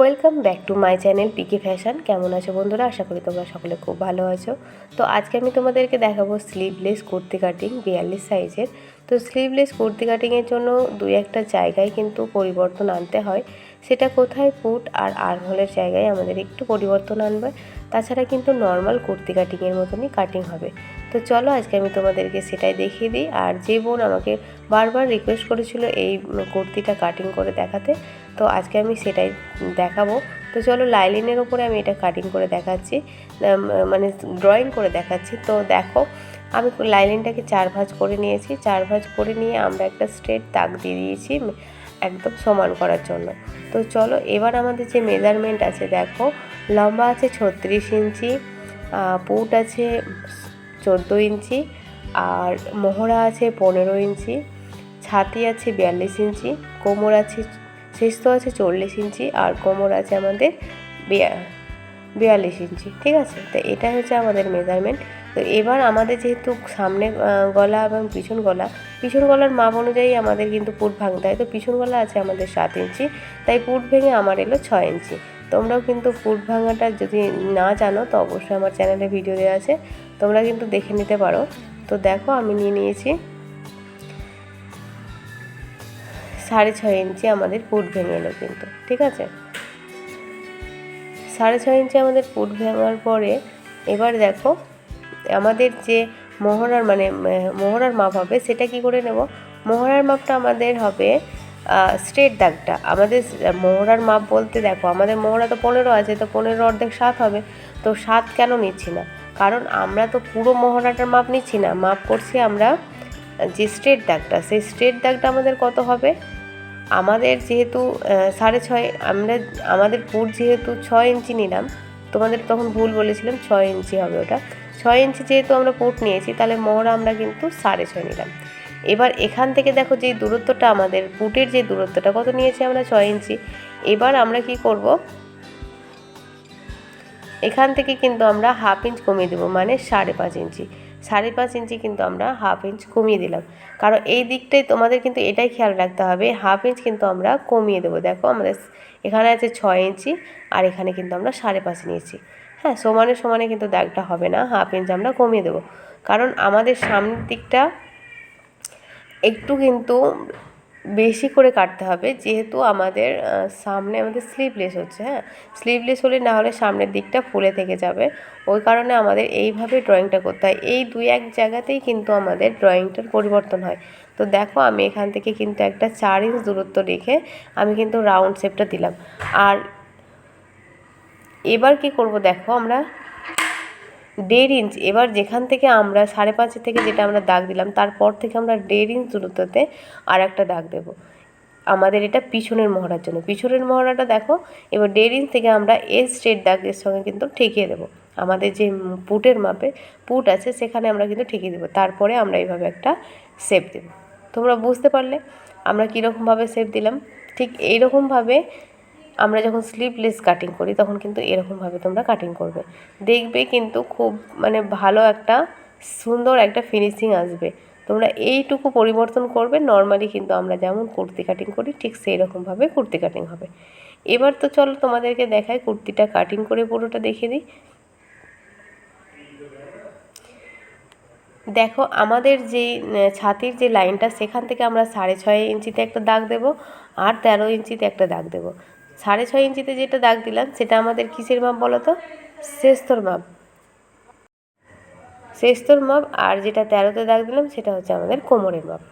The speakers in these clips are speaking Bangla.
Welcome back to my channel PK fashion. কেমন আছো বন্ধুরা? আশা করি তোমরা সকলে খুব ভালো আছো। তো আজকে আমি তোমাদেরকে দেখাবো স্লিভলেস কুর্তি কাটিং বিয়াল্লিশ সাইজের তো স্লিভলেস কুর্তি কাটিংয়ের জন্য দুই একটা জায়গায় কিন্তু পরিবর্তন আনতে হয়। সেটা কোথায় পুট আর আর্মহোলের জায়গায় আমাদের একটু পরিবর্তন আনবে। তাছাড়া কিন্তু নর্মাল কুর্তি কাটিংয়ের মতনই কাটিং হবে। তো চলো আজকে আমি তোমাদেরকে সেটাই দেখিয়ে দিই। আর যে বোন আমাকে বারবার রিকোয়েস্ট করেছিল এই কুর্তিটা কাটিং করে দেখাতে, তো আজকে আমি সেটাই দেখাবো। তো চলো লাইলিনের ওপরে আমি এটা কাটিং করে দেখাচ্ছি মানে ড্রয়িং করে দেখাচ্ছি। তো দেখো আমি লাইলিনটাকে চার ভাঁজ করে নিয়েছি। চার ভাঁজ করে নিয়ে আমরা একটা স্ট্রেট দাগ দিয়ে দিয়েছি একদম সমান করার জন্য। তো চলো, এবার আমাদের যে মেজারমেন্ট আছে, দেখো, লম্বা আছে ছত্রিশ ইঞ্চি পুট আছে চোদ্দ ইঞ্চি, আর মোহরা আছে পনেরো ইঞ্চি, ছাতি আছে বিয়াল্লিশ ইঞ্চি, কোমর আছে শেস্ত আছে চল্লিশ ইঞ্চি, আর কোমর আছে আমাদের বিয়া- বিয়াল্লিশ ইঞ্চি, ঠিক আছে? তো এটা হচ্ছে আমাদের মেজারমেন্ট তো এবার আমাদের যেহেতু সামনে গলা এবং পিছন গলা, পিছন গলার মাপ অনুযায়ী আমাদের কিন্তু পুট ভাঙতে হয়। তো পিছন গলা আছে আমাদের সাত ইঞ্চি, তাই পুট ভেঙে আমার এলো ছয় ইঞ্চি। তোমরাও কিন্তু পুট ভাঙাটা যদি না জানো, তো অবশ্যই আমার চ্যানেলে ভিডিও দেওয়া আছে। তোমরা কিন্তু দেখে নিতে পারো। তো দেখো, আমি নিয়ে নিয়েছি সাড়ে ছয় ইঞ্চি আমাদের পুট ভেঙে এলো কিন্তু, ঠিক আছে? সাড়ে ছয় ইঞ্চি আমাদের পুট ভাঙার পরে এবার দেখো আমাদের যে মোহরার মানে মোহরার মাপ হবে, সেটা কি করে নেব? মোহরার মাপটা আমাদের হবে স্ট্রেট দাগটা। আমাদের মোহরার মাপ বলতে দেখো, আমাদের মোহরা তো পনেরো আছে, তো পনেরো অর্ধেক সাত হবে। তো সাত কেন নিচ্ছি না? কারণ আমরা তো পুরো মোহরাটার মাপ নিচ্ছি না। মাপ করছি আমরা যে স্ট্রেট দাগটা। সেই স্ট্রেট দাগটা আমাদের কত হবে? আমাদের যেহেতু সাড়ে ছয়, আমরা, আমাদের পুট যেহেতু ছয় ইঞ্চি নিলাম, তোমাদের তখন ভুল বলেছিলাম, ছয় ইঞ্চি হবে ওটা। ছয় ইঞ্চি যেহেতু আমরা পুট নিয়েছি, তাহলে মোহরা আমরা কিন্তু সাড়ে ছয় নিলাম। এবার এখান থেকে দেখো যে দূরত্বটা, আমাদের পুটের যে দূরত্বটা, কত নিয়েছি আমরা ছয় ইঞ্চি। এবার আমরা কি করব? এখান থেকে কিন্তু আমরা হাফ ইঞ্চ কমিয়ে দেবো মানে সাড়ে পাঁচ ইঞ্চি। সাড়ে পাঁচ ইঞ্চি কিন্তু আমরা হাফ ইঞ্চ কমিয়ে দিলাম। কারণ এই দিকটাই তোমাদের কিন্তু এটাই খেয়াল রাখতে হবে, হাফ ইঞ্চ কিন্তু আমরা কমিয়ে দেবো। দেখো আমাদের এখানে আছে ছয় ইঞ্চি, আর এখানে কিন্তু আমরা সাড়ে পাঁচ নিয়েছি। হ্যাঁ সমানে সমানে কিন্তু দাগটা হবে না। হাফ ইঞ্চ আমরা কমিয়ে দেবো। কারণ আমাদের সামনের দিকটা একটু কিন্তু বেশি করে কাটতে হবে। যেহেতু আমাদের সামনে আমাদের স্লিভলেস হচ্ছে হ্যাঁ? স্লিভলেস হলে না হলে সামনের দিকটা ফুলে থেকে যাবে। ওই কারণে আমাদের এইভাবে ড্রয়িংটা করতে হয়। এই দুই এক জায়গাতেই কিন্তু আমাদের ড্রয়িংটার পরিবর্তন হয়। তো দেখো, আমি এখান থেকে কিন্তু একটা চার ইঞ্চ দূরত্ব রেখে আমি কিন্তু রাউন্ড শেপটা দিলাম। আর এবার কি করব দেখো আমরা দেড় ইঞ্চ এবার যেখান থেকে আমরা সাড়ে পাঁচের থেকে যেটা আমরা দাগ দিলাম, তারপর থেকে আমরা দেড় ইঞ্চ দূরত্বতে আর একটা দাগ দেব। আমাদের এটা পিছনের মহড়ার জন্য। পিছনের মহড়াটা দেখো, এবার দেড় ইঞ্চ থেকে আমরা এই স্ট্রেট দাগের সঙ্গে কিন্তু ঠেকিয়ে দেবো। আমাদের যে পুটের মাপে পুট আছে, সেখানে আমরা কিন্তু ঠেকিয়ে দেবো। তারপরে আমরা এইভাবে একটা শেপ দেব। তোমরা বুঝতে পারলে আমরা কীরকমভাবে শেপ দিলাম? ঠিক এইরকমভাবে আমরা যখন স্লিভলেস কাটিং করি, তখন কিন্তু এরকমভাবে তোমরা কাটিং করবে। দেখবে কিন্তু খুব মানে ভালো একটা, সুন্দর একটা ফিনিশিং আসবে। তোমরা এইটুকু পরিবর্তন করবে নর্মালি কিন্তু আমরা যেমন কুর্তি কাটিং করি, ঠিক সেই রকমভাবে কুর্তি কাটিং হবে। এবার তো চলো তোমাদেরকে দেখাই, কুর্তিটা কাটিং করে পুরোটা দেখে দিই। দেখো, আমাদের যে ছাতির যে লাইনটা, সেখান থেকে আমরা সাড়ে ছয় ইঞ্চিতে একটা দাগ দেব, আর তেরো ইঞ্চিতে একটা দাগ দেব। সাড়ে ছয় ইঞ্চিতে যেটা দাগ দিলাম, সেটা আমাদের কিসের মাপ বলো তো? শ্রেস্তর মাপ। শ্রেস্তর মাপ আর যেটা তেরোতে দাগ দিলাম, সেটা হচ্ছে আমাদের কোমরের মাপ।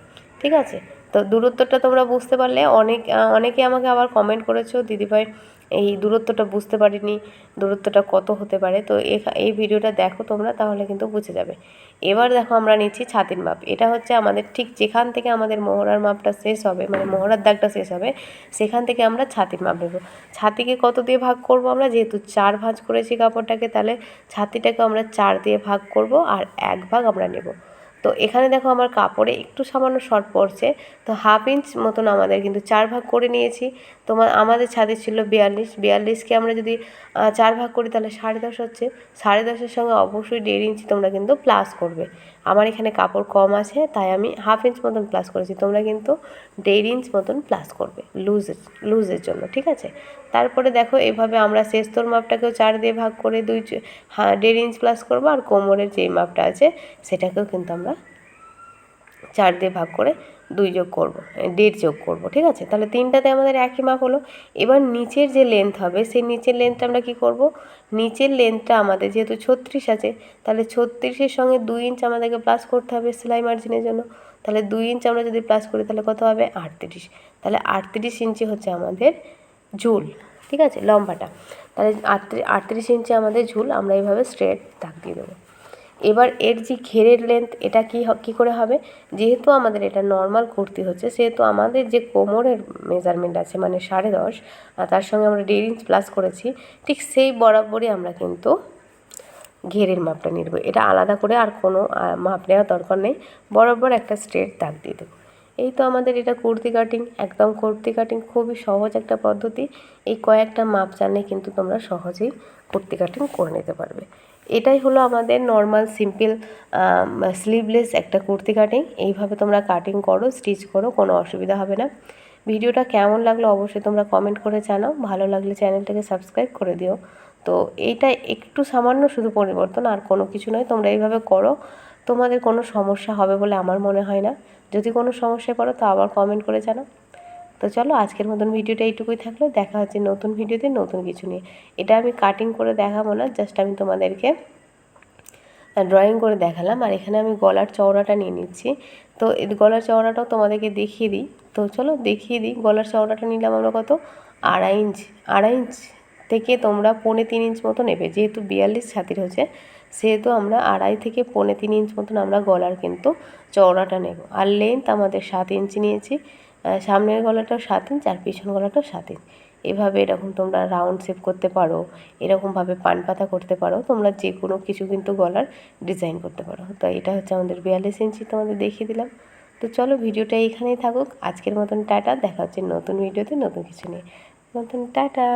ঠিক আছে? তো দূরত্বটা তোমরা বুঝতে পারলে, অনেক অনেকে আমাকে আবার কমেন্ট করেছ, দিদিভাই এই দূরত্বটা বুঝতে পারিনি, দূরত্বটা কত হতে পারে। তো এই ভিডিওটা দেখো তোমরা, তাহলে কিন্তু বুঝে যাবে। এবার দেখো আমরা নিচ্ছি ছাতির মাপ। এটা হচ্ছে আমাদের ঠিক যেখান থেকে আমাদের মোহরার মাপটা শেষ হবে মানে মোহরার দাগটা শেষ হবে, সেখান থেকে আমরা ছাতির মাপ নেব। ছাতিকে কত দিয়ে ভাগ করব আমরা? যেহেতু চার ভাঁজ করেছি কাপড়টাকে, তাহলে ছাতিটাকে আমরা চার দিয়ে ভাগ করব আর এক ভাগ আমরা নেব। তো এখানে দেখো আমার কাপড়ে একটু সামান্য শর্ট পড়ছে তো হাফ ইঞ্চ মতন আমাদের কিন্তু চার ভাগ করে নিয়েছি। তোমার, আমাদের ছাদে ছিল বিয়াল্লিশ। বিয়াল্লিশকে আমরা যদি চার ভাগ করি তাহলে সাড়ে দশ হচ্ছে। সাড়ে দশের সঙ্গে অবশ্যই দেড় ইঞ্চি তোমরা কিন্তু প্লাস করবে। আমার এখানে কাপড় কম আছে, তাই আমি হাফ ইঞ্চ মতন প্লাস করেছি। তোমরা কিন্তু দেড় ইঞ্চ মতন প্লাস করবে লুজের লুজের জন্য, ঠিক আছে? তারপরে দেখো, এভাবে আমরা শেস্তর মাপটাকেও চার দিয়ে ভাগ করে দুই হ্যাঁ দেড় ইঞ্চ প্লাস করব আর কোমরের যেই মাপটা আছে, সেটাকেও কিন্তু আমরা চার দিয়ে ভাগ করে দুই যোগ করব দেড় যোগ করব, ঠিক আছে? তাহলে তিনটাতে আমাদের একই মাপ হলো। এবার নিচের যে লেন্থ হবে, সেই নিচের লেন্থটা আমরা কি করব? নিচের লেন্থটা আমাদের যেহেতু ছত্রিশ আছে, তাহলে ছত্রিশের সঙ্গে দুই ইঞ্চ আমাদেরকে প্লাস করতে হবে সেলাই মার্জিনের জন্য। তাহলে দুই ইঞ্চ আমরা যদি প্লাস করি, তাহলে কত হবে? আটত্রিশ। তাহলে আটত্রিশ ইঞ্চি হচ্ছে আমাদের ঝুল, ঠিক আছে? লম্বাটা। তাহলে আটত্রিশ ইঞ্চি আমাদের ঝুল, আমরা এইভাবে স্ট্রেট দাগ দিয়ে দেবো। এবার এর যে ঘেরের লেন্থ এটা কি কি করে হবে? যেহেতু আমাদের এটা নর্মাল কুর্তি হচ্ছে, সেহেতু আমাদের যে কোমরের মেজারমেন্ট আছে মানে সাড়ে দশ, আর তার সঙ্গে আমরা দেড় ইঞ্চ প্লাস করেছি, ঠিক সেই বরাবরই আমরা কিন্তু ঘেরের মাপটা নেব। এটা আলাদা করে আর কোনো মাপ নেওয়ার দরকার নেই। বরাবর একটা স্ট্রেট দাগ দিয়ে দেবো। এই তো আমাদের এটা কুর্তি কাটিং একদম কুর্তি কাটিং খুবই সহজ একটা পদ্ধতি। এই কয়েকটা মাপ জানলে কিন্তু তোমরা সহজেই কুর্তি কাটিং করে নিতে পারবে। এটাই হলো আমাদের নর্মাল সিম্পল স্লিভলেস একটা কুর্তি কাটিং এইভাবে তোমরা কাটিং করো স্টিচ করো, কোনো অসুবিধা হবে না। ভিডিওটা কেমন লাগল অবশ্যই তোমরা কমেন্ট করে জানাও। ভালো লাগলে চ্যানেলটাকে সাবস্ক্রাইব করে দিও। তো এইটা একটু সামান্য শুধু পরিবর্তন, আর কোনো কিছু নয়, তোমরা এইভাবে করো। তোমাদের কোনো সমস্যা হবে বলে আমার মনে হয় না। যদি কোনো সমস্যায় পড়ো তো আবার কমেন্ট করে জানাও। তো চলো আজকের মতন ভিডিওটা এইটুকুই থাকল। দেখা হচ্ছে নতুন ভিডিওতে নতুন কিছু নিয়ে। এটা আমি কাটিং করে দেখাবো না জাস্ট আমি তোমাদেরকে ড্রয়িং করে দেখালাম। আর এখানে আমি গলার চওড়াটা নিয়ে নিচ্ছি। তো গলার চওড়াটাও তোমাদেরকে দেখিয়ে দিই। তো চলো দেখিয়ে দিই গলার চওড়াটা নিলাম আমরা কত? আড়াই ইঞ্চ আড়াই ইঞ্চ থেকে তোমরা পৌনে তিন ইঞ্চ মতো নেবে। যেহেতু বিয়াল্লিশ ছাতির হচ্ছে সেহেতু আমরা আড়াই থেকে পৌনে তিন ইঞ্চ মতন আমরা গলার কিন্তু চওড়াটা নেব। আর লেন্থ আমাদের সাত ইঞ্চি নিয়েছি। সামনের গলাটাও সাত ইঞ্চ, আর পিছন গলাটাও সাত ইঞ্চ। এভাবে এরকম তোমরা রাউন্ড শেপ করতে পারো, এরকমভাবে পান পাতা করতে পারো, তোমরা যে কোনো কিছু কিন্তু গলার ডিজাইন করতে পারো। তো এটা হচ্ছে আমাদের বিয়াল্লিশ ইঞ্চি তোমাদের দেখিয়ে দিলাম। তো চলো ভিডিওটা এইখানেই থাকুক। আজকের মতন টাটা, দেখা হচ্ছে নতুন ভিডিওতে নতুন কিছু নিয়ে। নতুন, টাটা!